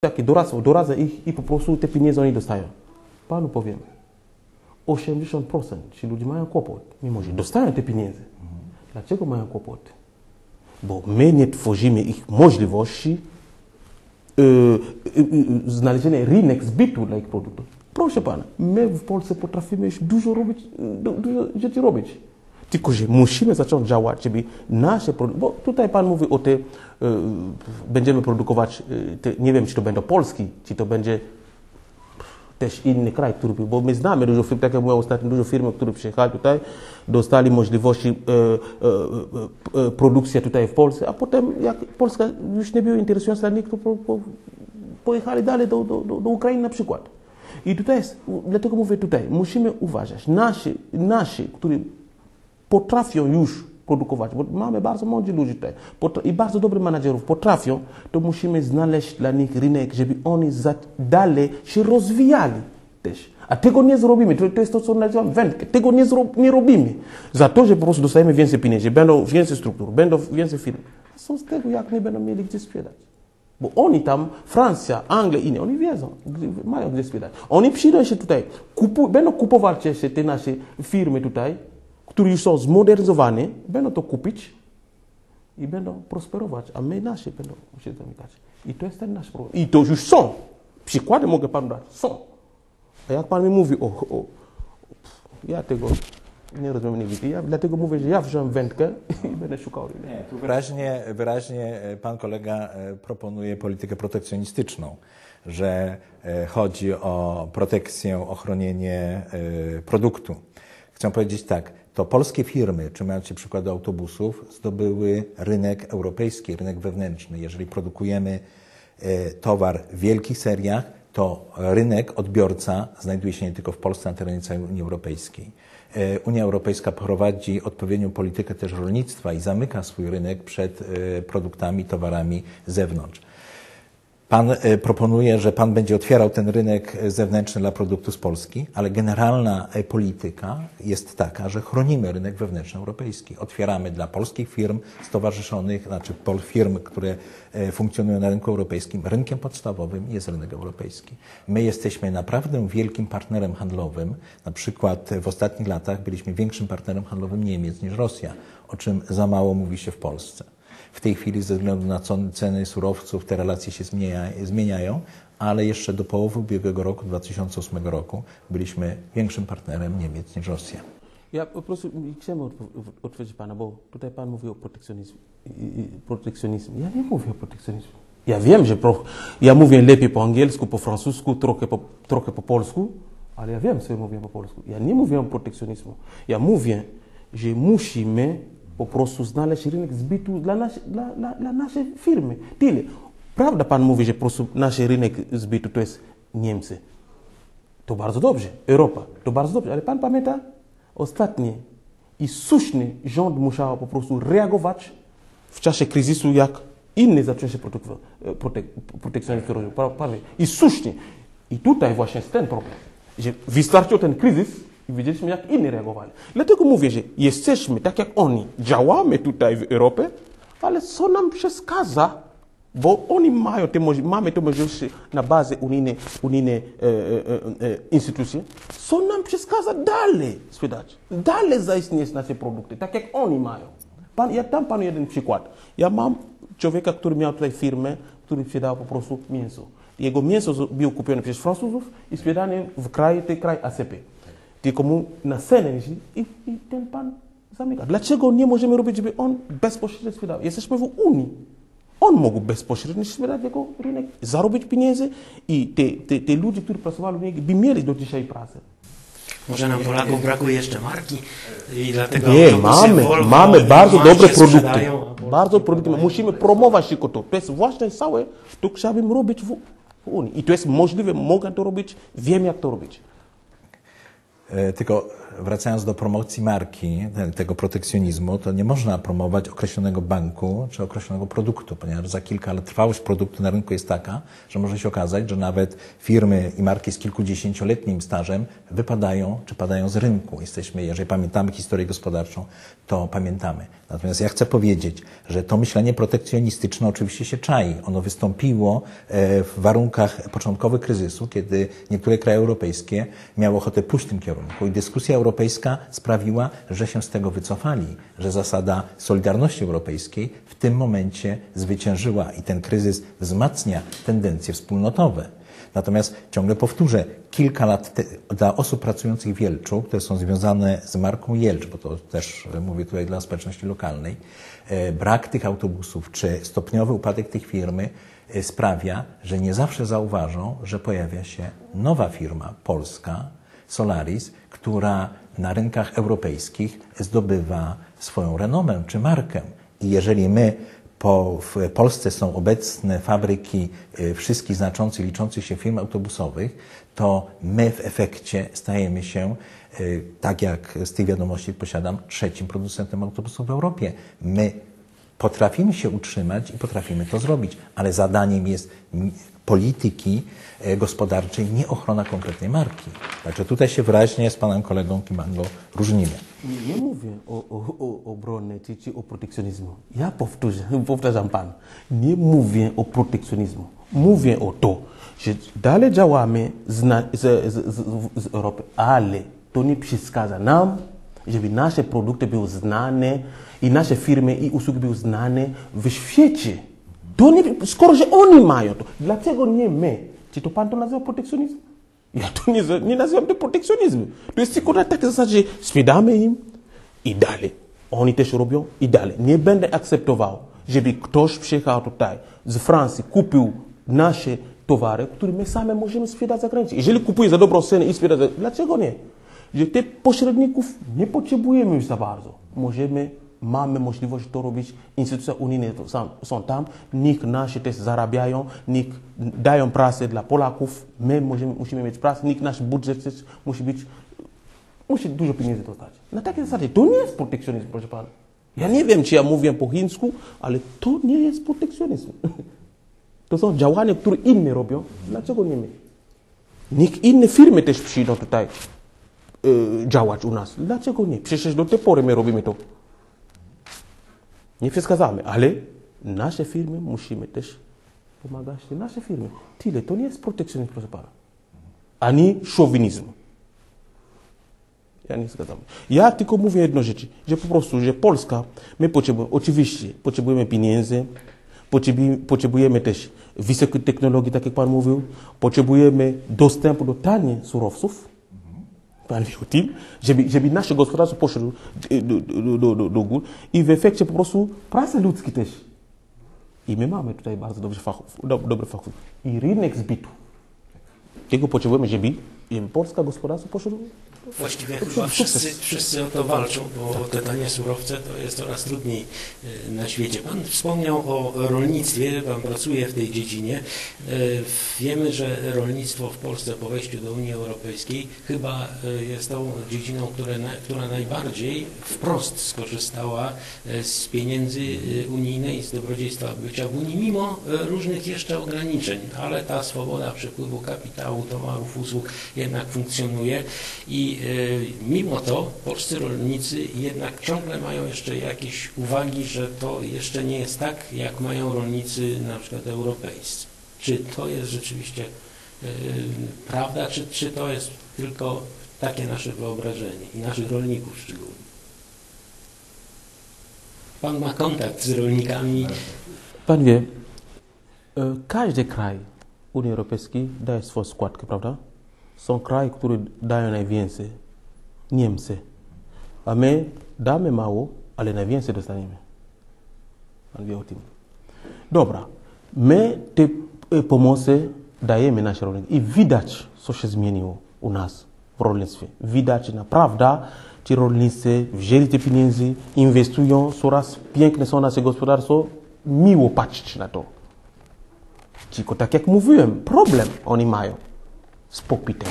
takie doradzą, doradzę ich i po prostu te pieniądze oni dostają. Panu powiem, 80% ci ludzie mają kłopot, mimo że dostają te pieniądze. Dlaczego mają kłopot? Bo my nie tworzymy ich możliwości yy, yy, yy, znalezienia rynek zbytu dla ich produktów. Proszę pana, my w Polsce potrafimy dużo robić, du- dużo rzeczy robić. Tylko, że musimy zacząć działać, żeby nasze produkty, bo tutaj pan mówi o y, będziemy produkować, y, te, nie wiem, czy to będą Polski, czy to będzie też inny kraj, który, bo my znamy dużo firm, tak jak mówiłem ostatnio, dużo firm, które przyjechali tutaj, dostali możliwości e, e, e, e, produkcji tutaj w Polsce, a potem jak Polska już nie była interesująca dla nich, to po, po, pojechali dalej do, do, do, do Ukrainy na przykład. I tutaj jest, dlatego mówię tutaj, musimy uważać, nasi, nasi którzy potrafią już produkować, bo mamy bardzo mądrzy ludzi tutaj i bardzo dobrych menadżerów potrafią, to musimy znaleźć dla nich rynek, żeby oni dalej się rozwijali też. A tego nie zrobimy, to, to jest to, co nazywam wędkę. Tego nie, zro, nie robimy. Za to, że po prostu dostajemy więcej pieniędzy, będą więcej struktur, będą więcej firm. A co z tego, jak nie będą mieli gdzie sprzedać? Bo oni tam, Francja, Anglia, inne, oni wiedzą, mają gdzie sprzedać. Oni przyjdą się tutaj, kupu, będą kupować się te nasze firmy tutaj, które już są zmodernizowane, będą to kupić i będą prosperować, a my nasze będą się zamykać. I to jest ten nasz problem. I to już są. Przykłady mogę panu dać. Są. A jak pan mi mówi o, o ja tego nie rozumiem nigdy. Ja dlatego mówię, że ja wziąłem wędkę i będę szukał. Nie, tu wyraźnie, wyraźnie e, pan kolega e, proponuje politykę protekcjonistyczną, że e, chodzi o protekcję, ochronienie produktu. Chcę powiedzieć tak, to polskie firmy, trzymając się przykładu autobusów, zdobyły rynek europejski, rynek wewnętrzny. Jeżeli produkujemy e, towar w wielkich seriach, to rynek, odbiorca znajduje się nie tylko w Polsce, na terenie całej Unii Europejskiej. E, Unia Europejska prowadzi odpowiednią politykę też rolnictwa i zamyka swój rynek przed e, produktami, towarami z zewnątrz. Pan e, proponuje, że Pan będzie otwierał ten rynek e, zewnętrzny dla produktu z Polski, ale generalna e, polityka jest taka, że chronimy rynek wewnętrzny europejski. Otwieramy dla polskich firm stowarzyszonych, znaczy firm, które funkcjonują na rynku europejskim. Rynkiem podstawowym jest rynek europejski. My jesteśmy naprawdę wielkim partnerem handlowym. Na przykład w ostatnich latach byliśmy większym partnerem handlowym Niemiec niż Rosja, o czym za mało mówi się w Polsce. W tej chwili ze względu na ceny surowców te relacje się zmienia, zmieniają, ale jeszcze do połowy ubiegłego roku, 2008 roku, byliśmy większym partnerem Niemiec niż Rosja. Ja po prostu chciałem odpo- odpowiedzieć pana, bo tutaj pan mówi o protekcjonizmie. protekcjonizmie. Ja nie mówię o protekcjonizmie. Ja wiem, że pro, ja mówię lepiej po angielsku, po francusku, trochę po, trochę po polsku, ale ja wiem, co ja mówię po polsku. Ja nie mówię o protekcjonizmu. Ja mówię, że musimy po prostu znaleźć rynek zbytu dla, nas, dla, dla, dla naszej firmy. Tyle. Prawda pan mówi, że po prostu nasz rynek zbytu to jest Niemcy. To bardzo dobrze. Europa. To bardzo dobrze. Ale pan pamięta? Ostatni i słuszny rząd musiał po prostu reagować w czasie kryzysu, jak inny zaczął się protek- protek- protekcjonizm. Panie. I słusznie. I tutaj właśnie jest ten problem, że wystarczył ten kryzys i widzieliśmy, jak inni reagowali. Dlatego mówię, że jesteśmy tak jak oni, działamy tutaj w Europie, ale co nam przeszkadza bo oni mają te mamy te możliwości na bazie unijnej, unijnej e, e, e, e, instytucji, co nam przeszkadza dalej sprzedać, dalej zaistnieć nasze produkty, tak jak oni mają. Pan, ja dam panu jeden przykład. Ja mam człowieka, który miał tutaj firmę, który sprzedał po prostu mięso. Jego mięso było kupione przez Francuzów i sprzedane w kraju, ten kraj ACP. Tylko mu na cenę jeździ i, i ten pan zamyka. Dlaczego nie możemy robić, żeby on bezpośrednio sprzedał? Jesteśmy w Unii. On mógł bezpośrednio sprzedać jego rynek, zarobić pieniędzy i te, te, te ludzie, którzy pracowali w niej, by mieli do dzisiaj pracę. Może nam Polakom brakuje jeszcze marki i dlatego Nie, mamy, Volvo mamy bardzo dobre produkty. Bardzo produkty. Musimy promować tylko to. To jest właśnie całe, to chciałbym robić w Unii. I to jest możliwe, mogę to robić, wiem jak to robić. E, Tylko wracając do promocji marki, te- tego protekcjonizmu, to nie można promować określonego banku czy określonego produktu, ponieważ za kilka lat trwałość produktu na rynku jest taka, że może się okazać, że nawet firmy i marki z kilkudziesięcioletnim stażem wypadają czy padają z rynku. Jesteśmy, jeżeli pamiętamy historię gospodarczą, to pamiętamy. Natomiast ja chcę powiedzieć, że to myślenie protekcjonistyczne oczywiście się czai. Ono wystąpiło e, w warunkach początkowych kryzysu, kiedy niektóre kraje europejskie miały ochotę pójść w tym kierunku i dyskusja europejska sprawiła, że się z tego wycofali, że zasada solidarności europejskiej w tym momencie zwyciężyła i ten kryzys wzmacnia tendencje wspólnotowe. Natomiast ciągle powtórzę, kilka lat te, dla osób pracujących w Jelczu, które są związane z marką Jelcz, bo to też e, mówię tutaj dla społeczności lokalnej, e, brak tych autobusów czy stopniowy upadek tych firmy e, sprawia, że nie zawsze zauważą, że pojawia się nowa firma polska, Solaris, która na rynkach europejskich zdobywa swoją renomę czy markę. I jeżeli my po, w Polsce są obecne fabryki y, wszystkich znaczących, liczących się firm autobusowych, to my w efekcie stajemy się, y, tak jak z tych wiadomości posiadam, trzecim producentem autobusów w Europie. My potrafimy się utrzymać i potrafimy to zrobić, ale zadaniem jest polityki e, gospodarczej, nie ochrona konkretnej marki. Także tutaj się wyraźnie z panem kolegą Kimango różnimy. Nie, nie mówię o, o, o obronie czy, czy o protekcjonizmu. Ja powtórzę, powtarzam pan, nie mówię o protekcjonizmu. Mówię o to, że dalej działamy z, z, z, z Europy, ale to nie przeszkadza nam, żeby nasze produkty były znane i nasze firmy i usługi były znane w świecie. To nie, skoro, że oni mają to, dlaczego nie my? Czy to pan to nazywa protekcjonizm? Ja to nie, nie nazywam to protekcjonizmem. To jest tylko na takiej zasadzie, sprzedamy im i dalej. Oni też robią i dalej. Nie będę akceptował, żeby ktoś przyjechał tutaj z Francji, kupił nasze towary, które my sami możemy sprzedać za granicą. Jeżeli kupuje za dobrą cenę i sprzeda za... Dlaczego nie? Że tych pośredników nie potrzebujemy już za bardzo. Możemy, mamy możliwość to robić. Instytucje unijne są, są tam, niech nasze też zarabiają, niech dają pracę dla Polaków. My możemy, musimy mieć pracę, niech nasz budżet też musi być, musi dużo pieniędzy dostać. Na takiej zasadzie to nie jest protekcjonizm, proszę pana. Ja nie wiem, czy ja mówię po chińsku, ale to nie jest protekcjonizm. To są działania, które inni robią. Dlaczego nie my? Niech inne firmy też przyjdą tutaj działać u nas. Dlaczego nie? Przecież do tej pory my robimy to. Nie przeszkadzamy, ale nasze firmy musimy też pomagać nasze firmy. Tyle, to nie jest protekcjonizm, proszę pana. Ani szowinizm. Ja nie zgadzam. Ja tylko mówię jedną rzecz, że po prostu, że Polska, my potrzebujemy, oczywiście, potrzebujemy pieniędzy, potrzebujemy, też wysokiej technologii, tak jak Pan mówił, potrzebujemy dostępu do tanich surowców, O tym, żeby, nasze gospodarstwo poszło do, do, do, do, do góry i w efekcie po prostu pracy ludzkie też. I my mamy tutaj bardzo dobrych fachów, dob, dobrych fachów. I rynek zbytu. Tego potrzebujemy, żeby polska gospodarstwo poszło do Właściwie chyba wszyscy, wszyscy o to walczą, bo te tanie surowce to jest coraz trudniej e, na świecie. Pan wspomniał o rolnictwie, Pan pracuje w tej dziedzinie. E, Wiemy, że rolnictwo w Polsce po wejściu do Unii Europejskiej chyba e, jest tą dziedziną, które, na- która najbardziej wprost skorzystała z pieniędzy unijnej, z dobrodziejstwa bycia w Unii, mimo różnych jeszcze ograniczeń, ale ta swoboda przepływu kapitału, towarów, usług jednak funkcjonuje i mimo to polscy rolnicy jednak ciągle mają jeszcze jakieś uwagi, że to jeszcze nie jest tak, jak mają rolnicy na przykład europejscy. Czy to jest rzeczywiście e, prawda, czy, czy to jest tylko takie nasze wyobrażenie i naszych rolników szczególnie? Pan ma kontakt z rolnikami. Pan wie, e, każdy kraj Unii Europejskiej daje swoją składkę, prawda? Są kraje, które dają najwięcej. Niemcy. A my damy mało, ale najwięcej dostaniemy. Pan wie o tym. Dobra. My te e, pomocy dajemy naszym rolnikom. I widać, co się zmieniło u nas w rolnictwie. Widać naprawdę, ci rolnicy wzięli te pieniądze, inwestują, coraz piękne są nasze gospodarstwo. Miło patrzeć na to. Tylko tak jak mówiłem, problem oni mają z popytem.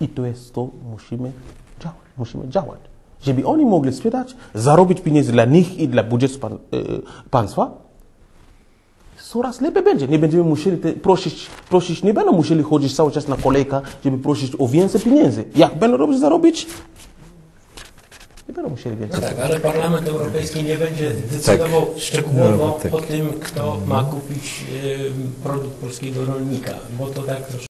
I to jest to, musimy działać. Musimy działać. Żeby oni mogli sprzedać, zarobić pieniądze dla nich i dla budżetu pan, e, państwa, coraz lepiej będzie. Nie będziemy musieli te, prosić, prosić, nie będą musieli chodzić cały czas na kolejkę, żeby prosić o więcej pieniędzy. Jak będą robić zarobić, nie będą musieli No więcej. tak, ale Parlament Europejski nie będzie decydował szczegółowo No, tak. o tym, kto ma kupić e, produkt polskiego rolnika, bo to tak troszkę